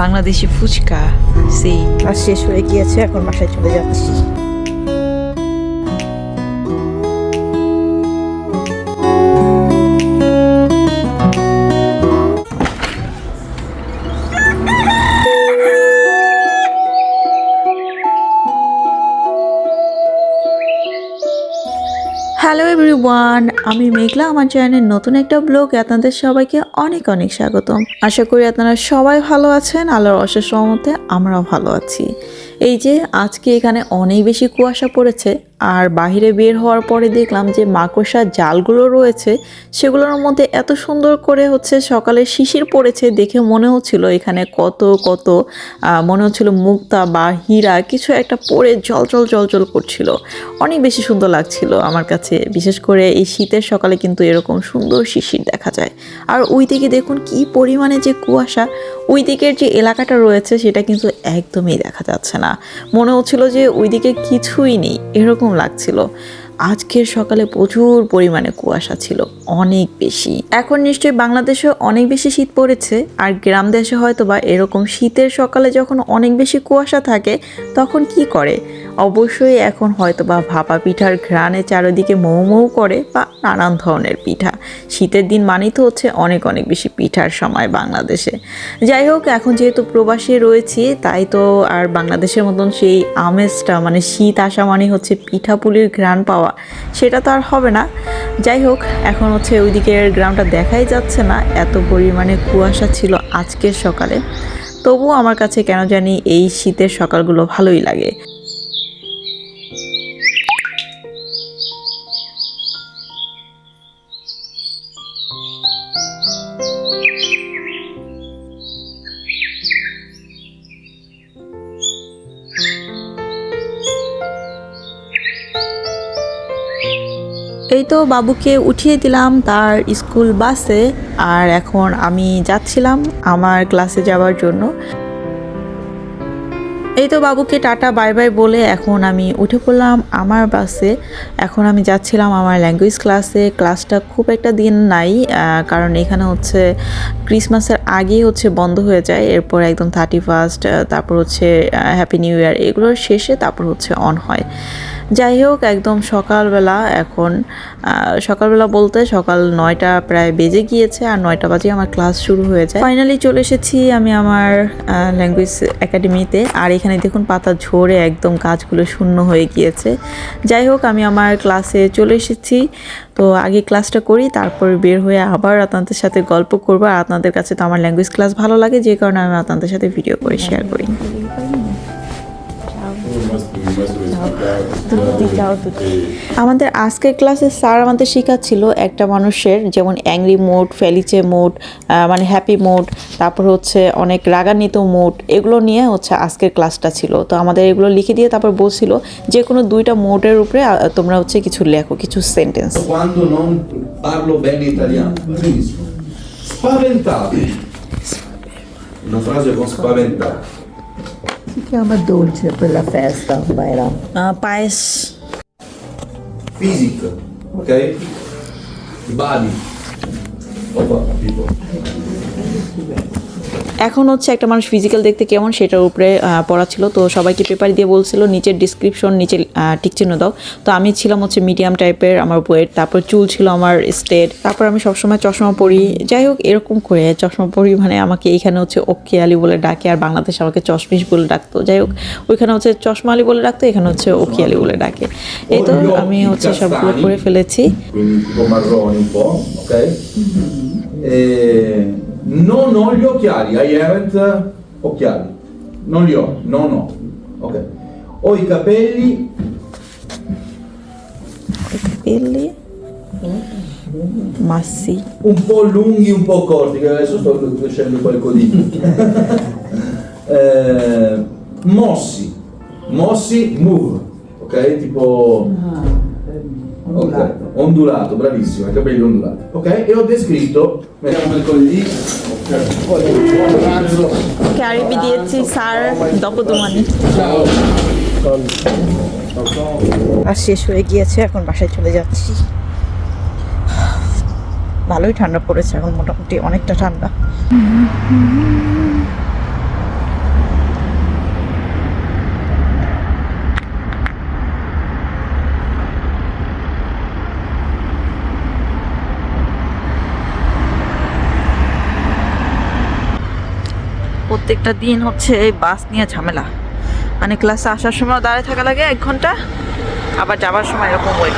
বাংলাদেশি ফুচকা সেই। ক্লাস শেষ হয়ে গিয়েছে এখন বাসায় চলে যাচ্ছি। এভরিওয়ান, আমি মেঘলা, আমার চ্যানেলের নতুন একটা ব্লগ আপনাদের সবাইকে অনেক অনেক স্বাগতম। আশা করি আপনারা সবাই ভালো আছেন, আল্লাহর অশেষ রহমতে আমরাও ভালো আছি। এই যে, আজকে এখানে অনেক বেশি কুয়াশা পড়েছে আর বাইরে বের হওয়ার পরে দেখলাম যে মাকড়সার জালগুলো রয়েছে, সেগুলোর মধ্যে এত সুন্দর করে হচ্ছে সকালে শিশির পড়েছে দেখে মনে হচ্ছিল এখানে কত কত মনে হচ্ছিল মুক্তা বা হীরা কিছু একটা পরে জল জল জল জল করছিল। অনেক বেশি সুন্দর লাগছিল আমার কাছে, বিশেষ করে এই শীতের সকালে কিন্তু এরকম সুন্দর শিশির দেখা যায়। আর ওই দিকে দেখুন কি পরিমাণে যে কুয়াশা ওই দিকের যে এলাকাটা রয়েছে সেটা কিন্তু একদমই দেখা যাচ্ছে না। মনে হচ্ছিল যে ওইদিকে কিছুই নেই, এরকম লাগছিল। আজকের সকালে প্রচুর পরিমাণে কুয়াশা ছিল, অনেক বেশি। এখন নিশ্চয়ই বাংলাদেশে অনেক বেশি শীত পড়েছে, আর গ্রাম দেশে হয়তো বা এরকম শীতের সকালে যখন অনেক বেশি কুয়াশা থাকে, তখন কি করে? অবশ্যই এখন হয়তো বা ভাপা পিঠার ঘ্রাণে চারিদিকে মৌ মৌ করে বা নানান ধরনের পিঠা। শীতের দিন মানেই তো হচ্ছে অনেক অনেক বেশি পিঠার সময় বাংলাদেশে। যাই হোক, এখন যেহেতু প্রবাসী রয়েছি, তাই তো আর বাংলাদেশের মতন সেই আমেজটা মানে শীত আসা মানে হচ্ছে পিঠাপুলির ঘ্রাণ পাওয়া, সেটা তো আর হবে না। যাই হোক, এখন হচ্ছে ওইদিকের গ্রামটা দেখাই যাচ্ছে না, এত পরিমাণে কুয়াশা ছিল আজকের সকালে। তবুও আমার কাছে কেন জানি এই শীতের সকালগুলো ভালোই লাগে। এই তো বাবুকে উঠিয়ে দিলাম তার স্কুল বাসে। আর এখন আমি যাচ্ছিলাম আমার ক্লাসে যাওয়ার জন্য। এই তো বাবুকে টাটা, বাই বাই বলে এখন আমি উঠে পড়লাম আমার বাসে। এখন আমি যাচ্ছিলাম আমার ল্যাঙ্গুয়েজ ক্লাসে। ক্লাসটা খুব একটা দিন নাই কারণ এখানে হচ্ছে ক্রিসমাসের আগেই হচ্ছে বন্ধ হয়ে যায়। এরপর একদম থার্টি ফার্স্ট তারপর হচ্ছে হ্যাপি নিউ ইয়ার এগুলোর শেষে তারপর হচ্ছে অন হয়। যাই হোক একদম সকালবেলা এখন সকালবেলা বলতে সকাল নয়টা প্রায় বেজে গিয়েছে আর নয়টা বাজে আমার ক্লাস শুরু হয়ে যায়। ফাইনালি চলে এসেছি আমি আমার ল্যাঙ্গুয়েজ একাডেমিতে আর এখানে দেখুন পাতা ঝরে একদম গাছগুলো শূন্য হয়ে গিয়েছে। যাই হোক আমি আমার ক্লাসে চলে এসেছি। তো আগে ক্লাসটা করি, তারপর বের হয়ে আবার আপনাদের সাথে গল্প করব। আর আপনাদের কাছে তো আমার ল্যাঙ্গুয়েজ ক্লাস ভালো লাগে, যে কারণে আমি আপনাদের সাথে ভিডিও করে শেয়ার করি। আমাদের আজকের ক্লাসে স্যার আমাদের শেখাচ্ছিল একটা মানুষের যেমন অ্যাংরি মোড ফেলিচে মোড মানে হ্যাপি মোড তারপর হচ্ছে অনেক রাগান্বিত মোড এগুলো নিয়ে হচ্ছে আজকের ক্লাসটা ছিল। তো আমাদের এগুলো লিখে দিয়ে তারপর বলছিল যে কোনো দুইটা মোডের উপরে তোমরা হচ্ছে কিছু লেখো কিছু sentence. Una frase con. Si chiama dolce per la festa, vero? Uh, paes. Physic, ok? Body. Opa, people. এখন হচ্ছে একটা মানুষ ফিজিক্যাল দেখতে কেমন সেটার উপরে পড়া ছিল। তো সবাইকে পেপার দিয়ে বলছিল নিচের ডিসক্রিপশন নিচে টিক চিহ্ন দাও। তো আমি ছিলাম হচ্ছে মিডিয়াম টাইপের আমার ওয়েট তারপর চুল ছিল আমার স্টেট তারপর আমি সবসময় চশমা পরি। যাই হোক এরকম করে চশমা পরি মানে আমাকে এখানে হচ্ছে ওকে আলী বলে ডাকে আর বাংলাদেশে আমাকে চশমিশ বলে ডাকতো। যাই হোক ওইখানে হচ্ছে চশমা আলী বলে ডাকতো এখানে হচ্ছে ওকে আলী বলে ডাকে। এই তো আমি হচ্ছে সবগুলো করে ফেলেছি। non ho gli occhiali, I haven't occhiali, non li ho, non ho, ok. Ho i capelli... I capelli? Massi. Un po' lunghi, un po' corti, che adesso sto crescendo quel di eh, mossi, mossi, move, ok? Tipo... Ah, ok. Ondulato, bravissimo, i capelli ondulati. Ok? E ho descritto, mettiamo mercoledì, buon pranzo, ক্যারিবি দিয়েছি sir দপদমানি ciao. আর শেষ হয়ে গিয়েছে এখন বাসায় চলে যাচ্ছি ভালোই ঠান্ডা পড়েছে এখন মোটামুটি অনেকটা ঠান্ডা প্রত্যেকটা দিন হচ্ছে এই বাস নিয়ে ঝামেলা মানে ক্লাসে আসার সময় দাঁড়িয়ে থাকা লাগে এক ঘণ্টা আবার যাবার সময় এরকম ওয়েট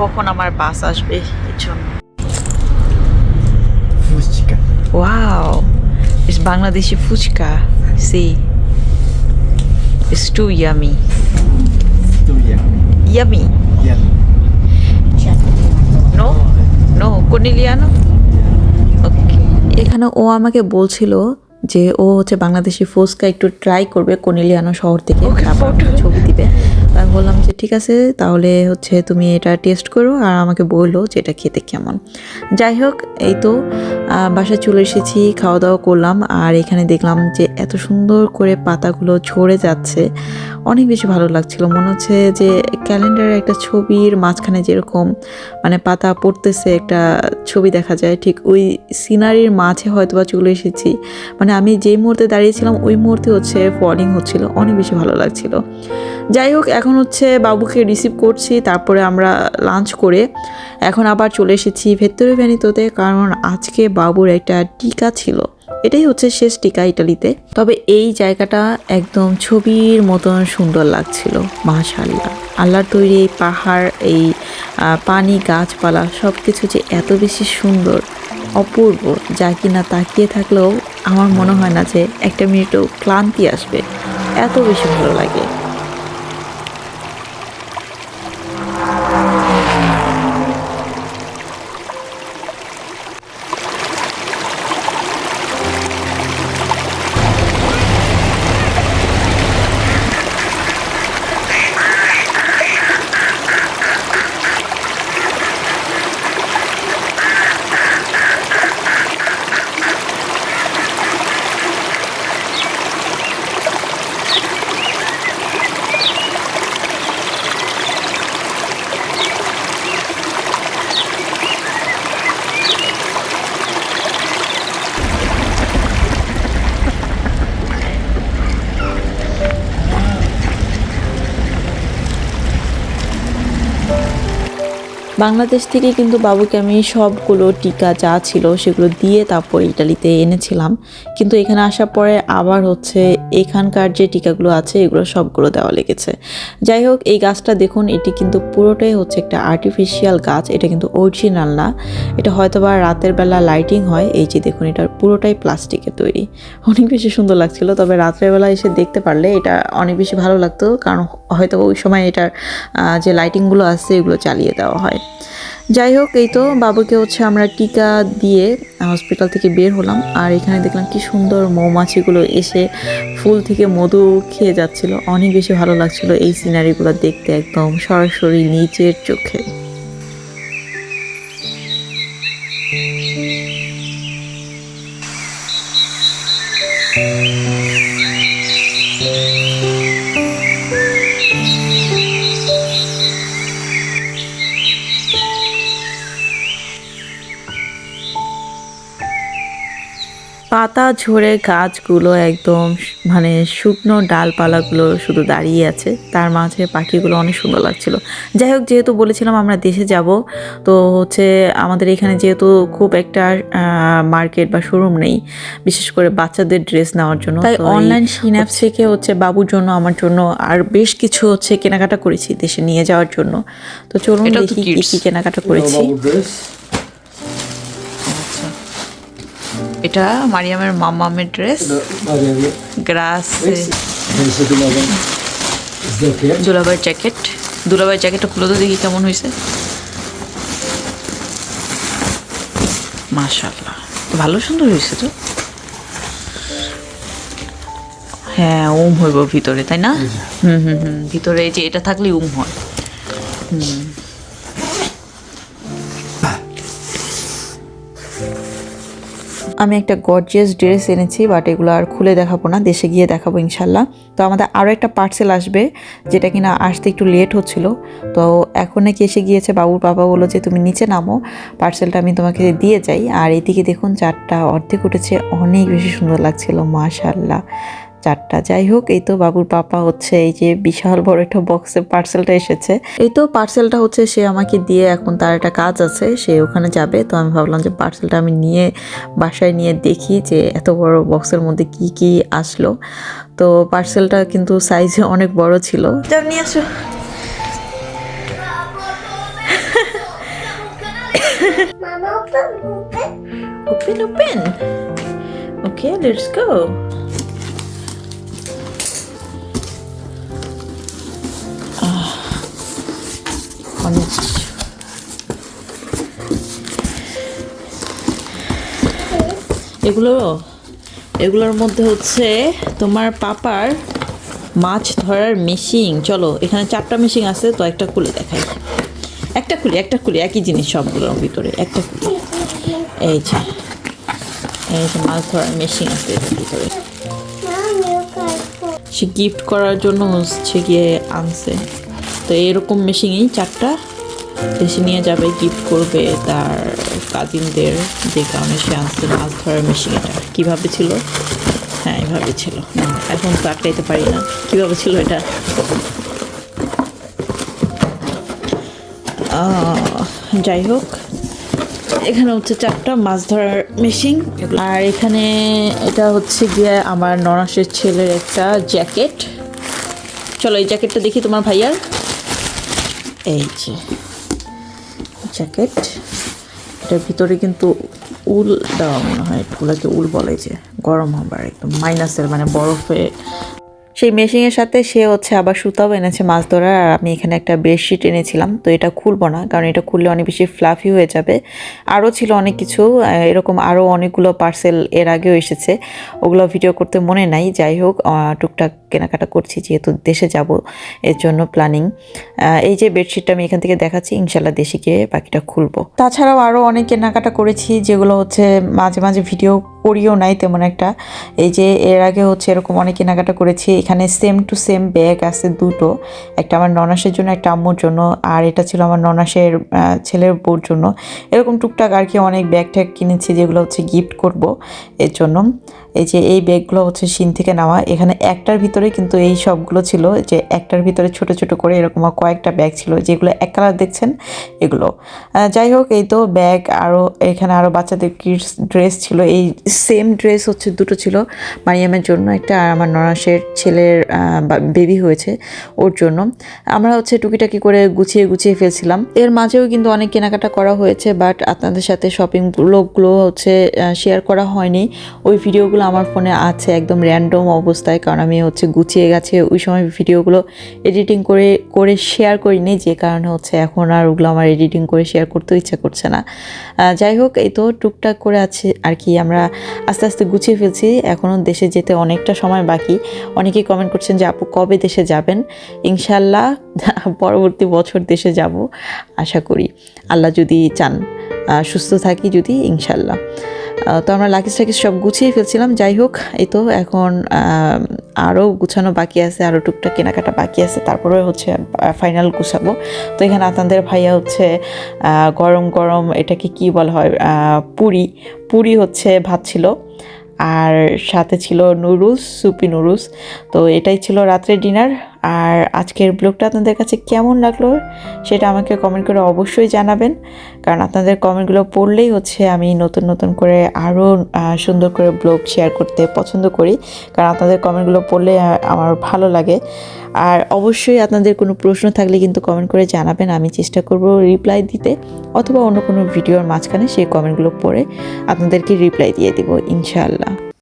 কখন আমার বাস আসবে এর জন্য. See, it's too yummy. Tu yummy. Yummy. Yummy. No, no, Corneliano. Okay. এখানে ও আমাকে বলছিল যে ও হচ্ছে বাংলাদেশি ফুচকা একটু ট্রাই করবে কনিলিয়ানো শহর থেকে তারপর ছবি দিবে। আমি বললাম যে ঠিক আছে তাহলে হচ্ছে তুমি এটা টেস্ট করো আর আমাকে বলল যে এটা খেতে কেমন। যাই হোক এই তো বাসায় চলে এসেছি খাওয়া দাওয়া করলাম আর এখানে দেখলাম যে এত সুন্দর করে পাতাগুলো ঝরে যাচ্ছে। অনেক বেশি ভালো লাগছিল। মনে হচ্ছে যে ক্যালেন্ডারে একটা ছবির মাঝখানে যেরকম মানে পাতা পড়তেছে একটা ছবি দেখা যায়, ঠিক ওই সিনারির মাঝে হয়তো বা চলে এসেছি। মানে আমি যেই মুহূর্তে দাঁড়িয়েছিলাম, ওই মুহূর্তে হচ্ছে ফলিং হচ্ছিল, অনেক বেশি ভালো লাগছিল। যাই হোক, এখন হচ্ছে বাবুকে রিসিভ করছি, তারপরে আমরা লাঞ্চ করে এখন আবার চলে এসেছি ভেতরে ভ্যানিতোতে কারণ আজকে বাবুর একটা টিকা ছিল। এটাই হচ্ছে শেষ টিকা ইটালিতে। তবে এই জায়গাটা একদম ছবির মতন সুন্দর লাগছিল মাশাল্লাহ আল্লাহর তৈরি এই পাহাড়, এই পানি, গাছপালা সব কিছু যে এত বেশি সুন্দর, অপূর্ব, যা কিনা তাকিয়ে থাকলেও আমার মনে হয় না যে একটা মিনিটও ক্লান্তি আসবে। এত বেশি ভালো লাগে। বাংলাদেশ থেকে কিন্তু বাবুকে আমি সবগুলো টিকা যা ছিল সেগুলো দিয়ে তারপর ইটালিতে এনেছিলাম। কিন্তু এখানে আসার পরে আবার হচ্ছে এখানকার যে টিকাগুলো আছে, এগুলো সবগুলো দেওয়া লেগেছে। যাই হোক, এই গাছটা দেখুন, এটি কিন্তু পুরোটাই হচ্ছে একটা আর্টিফিশিয়াল গাছ, এটা কিন্তু অরিজিনাল না। এটা হয়তো বা রাতের বেলা লাইটিং হয়, এই যে দেখুন এটা পুরোটাই প্লাস্টিকের তৈরি। অনেক বেশি সুন্দর লাগছিল, তবে রাত্রের বেলা এসে দেখতে পারলে এটা অনেক বেশি ভালো লাগতো, কারণ হয়তো ওই সময় এটার যে লাইটিংগুলো আছে, এগুলো চালিয়ে দেওয়া হয়। যাই হোক, এই তো বাবুকে হচ্ছে আমরা টিকা দিয়ে হসপিটাল থেকে বের হলাম। আর এখানে দেখলাম কি সুন্দর মৌমাছিগুলো এসে ফুল থেকে মধু খেয়ে যাচ্ছিল। অনেক বেশি ভালো লাগছিল এই সিনারিগুলো দেখতে একদম সরাসরি নিচের চোখে। পাতা ঝরে গাছগুলো একদম মানে শুকনো ডালপালাগুলো শুধু দাঁড়িয়ে আছে। তার মাঝে পাখিগুলো অনেক সুন্দর লাগছিল। যাই হোক যেহেতু বলেছিলাম আমরা দেশে যাব তো হচ্ছে আমাদের এখানে যেহেতু খুব একটা মার্কেট বা শোরুম নেই বিশেষ করে বাচ্চাদের ড্রেস নেওয়ার জন্য। তাই অনলাইন সিন্যাপ থেকে হচ্ছে বাবুর জন্য আমার জন্য আর বেশ কিছু হচ্ছে কেনাকাটা করেছি দেশে নিয়ে যাওয়ার জন্য। তো চলুন দেখি কি কেনাকাটা করেছি। এটা মারিয়ামের মামামের ড্রেস গ্রাস. দুলাভাইয়ের জ্যাকেট দুলাভাইয়ের জ্যাকেটটা খুলে তো দেখি কেমন হয়েছে মাশাল্লাহ ভালো সুন্দর হয়েছে তো। হ্যাঁ উম হইব ভিতরে তাই না? হুম হুম হুম। ভিতরে এই যে এটা থাকলে উম হয়। আমি একটা গর্জিয়াস ড্রেস এনেছি বাট এগুলো আর খুলে দেখাবো না, দেশে গিয়ে দেখাবো ইনশাল্লাহ। তো আমাদের আরও একটা পার্সেল আসবে, যেটা কিনা আসতে একটু লেট হচ্ছিল। তো এখন নাকি এসে গিয়েছে বাবুর বাবা বলো যে, তুমি নিচে নামো পার্সেলটা আমি তোমাকে দিয়ে যাই। আর এদিকে দেখুন, চারটা অর্ধেক উঠেছে, অনেক বেশি সুন্দর লাগছিল, মাশাল্লাহ। চারটা যাই হোক এই তো বাবুর পাপা হচ্ছে এই যে বিশাল বড় একটা বক্সে পার্সেলটা এসেছে এই তো পার্সেলটা হচ্ছে সে আমাকে দিয়ে এখন তার একটা কাজ আছে সে ওখানে যাবে তো আমি ভাবলাম যে পার্সেলটা আমি নিয়ে বাসায় নিয়ে দেখি যে এত বড় বক্সের মধ্যে কি কি আসলো তো পার্সেলটা কিন্তু সাইজে অনেক বড় ছিল নিয়ে আসো Mama, open, open. Open, open. Okay, let's go. এগুলো, এগুলোর মধ্যে হচ্ছে তোমার পাপার মাছ ধরার মেশিন চলো, এখানে চারটা মেশিন আছে, তো একটা খুলে দেখাই। একটা খুলি একটা খুলি, একই জিনিস সবগুলোর ভিতরে, একটা খুলি। এই যে এই যে মাছ ধরার মেশিন আছে এটার ভিতরে. সে গিফট করার জন্য হচ্ছে গিয়ে আনছে। তো এরকম মেশিনেই চারটা দেশে নিয়ে যাবে গিফট করবে তার কাজিনদের যে কারণে সে আনছে মাছ ধরার মেশিন এটা। কীভাবে ছিল? হ্যাঁ এভাবে ছিল। এখন তো আটকাইতে পারি না। কীভাবে ছিল এটা? যাই হোক, এখানে হচ্ছে চারটা মাছ ধরার মেশিন আর এখানে এটা হচ্ছে গিয়ে আমার ননাসের ছেলের একটা জ্যাকেট চলো এই জ্যাকেটটা দেখি তোমার ভাইয়ার। এই যে জ্যাকেট এটার ভিতরে কিন্তু উল দেওয়া মনে হয় এগুলোকে উল বলে যে গরম হবার, একদম মাইনাসের মানে বরফে সেই মেশিনের সাথে সে হচ্ছে আবার সুতাও এনেছে মাছ ধরার, আর আমি এখানে একটা বেডশিট এনেছিলাম। তো এটা খুলবো না, কারণ এটা খুললে অনেক বেশি ফ্লাফি হয়ে যাবে। আরও ছিল অনেক কিছু এরকম আরও অনেকগুলো পার্সেল এর আগেও এসেছে। ওগুলো ভিডিও করতে মনে নাই, যাই হোক টুকটাক কেনাকাটা করছি, যেহেতু দেশে যাব, এর জন্য প্ল্যানিং এই যে বেডশিটটা আমি এখান থেকে দেখাচ্ছি, ইনশাল্লাহ দেশে গিয়ে বাকিটা খুলবো। তাছাড়াও আরও অনেক কেনাকাটা করেছি, যেগুলো হচ্ছে মাঝে মাঝে ভিডিও করিও নাই তেমন একটা। এই যে এর আগে হচ্ছে এরকম অনেক কেনাকাটা করেছি, এখানে সেম টু সেম ব্যাগ আছে দুটো। একটা আমার ননাসের জন্য, একটা আম্মুর জন্য, আর এটা ছিল আমার ননাসের ছেলের বউর জন্য। এরকম টুকটাক আর কি অনেক ব্যাগ ট্যাগ কিনেছি যেগুলো হচ্ছে গিফট করব এর জন্য। এই যে এই ব্যাগগুলো হচ্ছে সিন থেকে নেওয়া। এখানে একটার ভিতরে কিন্তু এই সবগুলো ছিল যে একটার ভিতরে ছোট ছোট করে এরকম কয়েকটা ব্যাগ ছিল। যেগুলো এক কালার দেখছেন? এগুলো। যাই হোক, এই তো ব্যাগ আরও এখানে আরও বাচ্চাদের কিডস ড্রেস ছিল। এই সেম ড্রেস হচ্ছে, দুটো ছিল মারিয়ামের জন্য একটা, আর আমার নরাসের ছেলের বেবি হয়েছে ওর জন্য। আমরা হচ্ছে টুকিটাকি করে গুছিয়ে গুছিয়ে ফেলছিলাম। এর মাঝেও কিন্তু অনেক কেনাকাটা করা হয়েছে বাট আপনাদের সাথে শপিং ব্লগগুলো হচ্ছে শেয়ার করা হয়নি। ওই ভিডিওগুলো আমার ফোনে আছে একদম র্যান্ডম অবস্থায়, কারণ আমি হচ্ছে গুছিয়ে গেছে ওই সময় ভিডিওগুলো এডিটিং করে করে শেয়ার করিনি, যে কারণে হচ্ছে এখন আর ওগুলো আমার এডিটিং করে শেয়ার করতেও ইচ্ছা করছে না। যাই হোক, এই তো টুকটাক করে আছে, আর কি আমরা আস্তে আস্তে গুছিয়ে ফেলছি। এখনও দেশে যেতে অনেকটা সময় বাকি। অনেকেই কমেন্ট করছেন যে, আপু, কবে দেশে যাবেন? ইনশাল্লাহ পরবর্তী বছর দেশে যাব, আশা করি। আল্লাহ যদি চান সুস্থ থাকি যদি ইনশাল্লাহ তো আমরা লাকিস টাকিস সব গুছিয়ে ফেলছিলাম। যাই হোক, এই তো এখন আরও গুছানো বাকি আছে আরও টুকটাক কেনাকাটা বাকি আছে। তারপরে হচ্ছে ফাইনাল গুছাবো। তো এখানে আপনাদের ভাইয়া হচ্ছে গরম গরম এটাকে কি বলা হয় পুরি। পুরি হচ্ছে ভাত ছিল। আর সাথে ছিল নুডলস, সুপি নুডলস। তো এটাই ছিল রাত্রের ডিনার আর আজকের ব্লগটা আপনাদের কাছে কেমন লাগল সেটা আমাকে কমেন্ট করে অবশ্যই জানাবেন। কারণ আপনাদের কমেন্টগুলো পড়লেই হচ্ছে আমি নতুন নতুন করে আরও সুন্দর করে ব্লগ শেয়ার করতে পছন্দ করি। কারণ আপনাদের কমেন্টগুলো পড়লে আমার ভালো লাগে। আর অবশ্যই আপনাদের কোনো প্রশ্ন থাকলে কিন্তু কমেন্ট করে জানাবেন। আমি চেষ্টা করব রিপ্লাই দিতে অথবা অন্য কোনো ভিডিওর মাঝখানে সেই কমেন্টগুলো পড়ে আপনাদেরকে রিপ্লাই দিয়ে দেবো, ইনশাআল্লাহ।